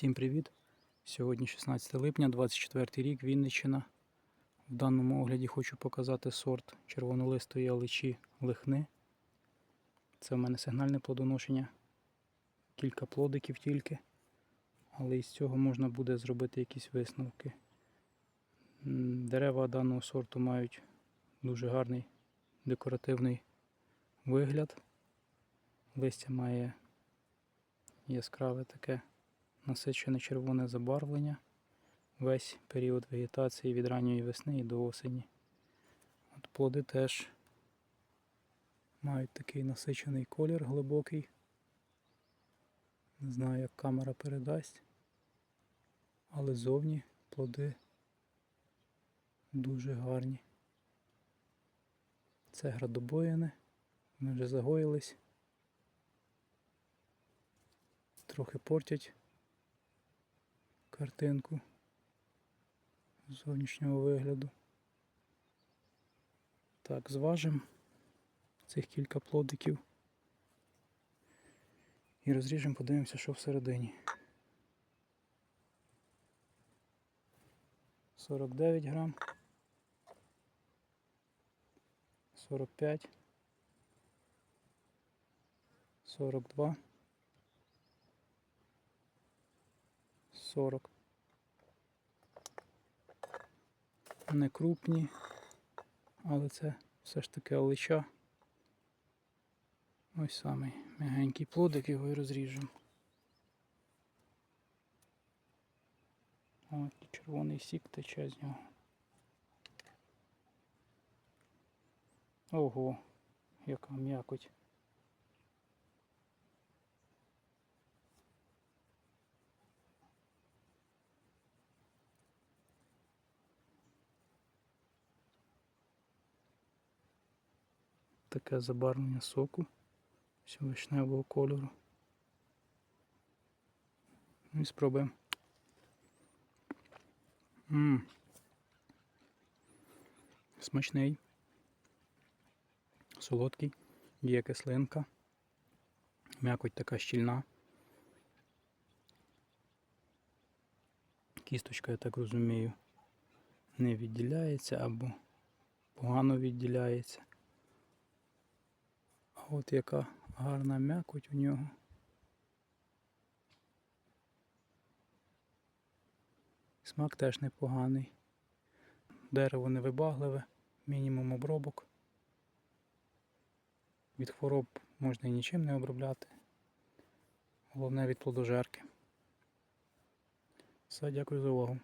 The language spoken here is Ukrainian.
Всім привіт! Сьогодні 16 липня, 24 рік, Вінниччина. В даному огляді хочу показати сорт червонолистої аличі лихни. Це в мене сигнальне плодоношення. Кілька плодиків тільки. Але із цього можна буде зробити якісь висновки. Дерева даного сорту мають дуже гарний декоративний вигляд. Листя має яскраве таке насичене червоне забарвлення весь період вегетації від ранньої весни і до осені. От плоди теж мають такий насичений колір глибокий. Не знаю, як камера передасть, але зовні плоди дуже гарні. Це градобоїни, вони вже загоїлись, трохи портять картинку зовнішнього вигляду. Так, зважимо цих кілька плодиків і розріжемо, подивимося, що всередині. 49 грам. 45. 42. 40. Не крупні, але це все ж таки олича. Ось самий м'ягенький плодик, його і розріжемо. Ось червоний сік тече з нього. Ого, яка м'якоть. Таке забарвлення соку ось вишневого кольору. Ну і спробуємо. Ммм. Смачний. Солодкий, є кислинка. М'якоть така щільна. Кісточка, я так розумію, не відділяється або погано відділяється. От яка гарна м'якоть у нього. Смак теж непоганий. Дерево невибагливе, мінімум обробок. Від хвороб можна і нічим не обробляти. Головне від плодожерки. Все, дякую за увагу.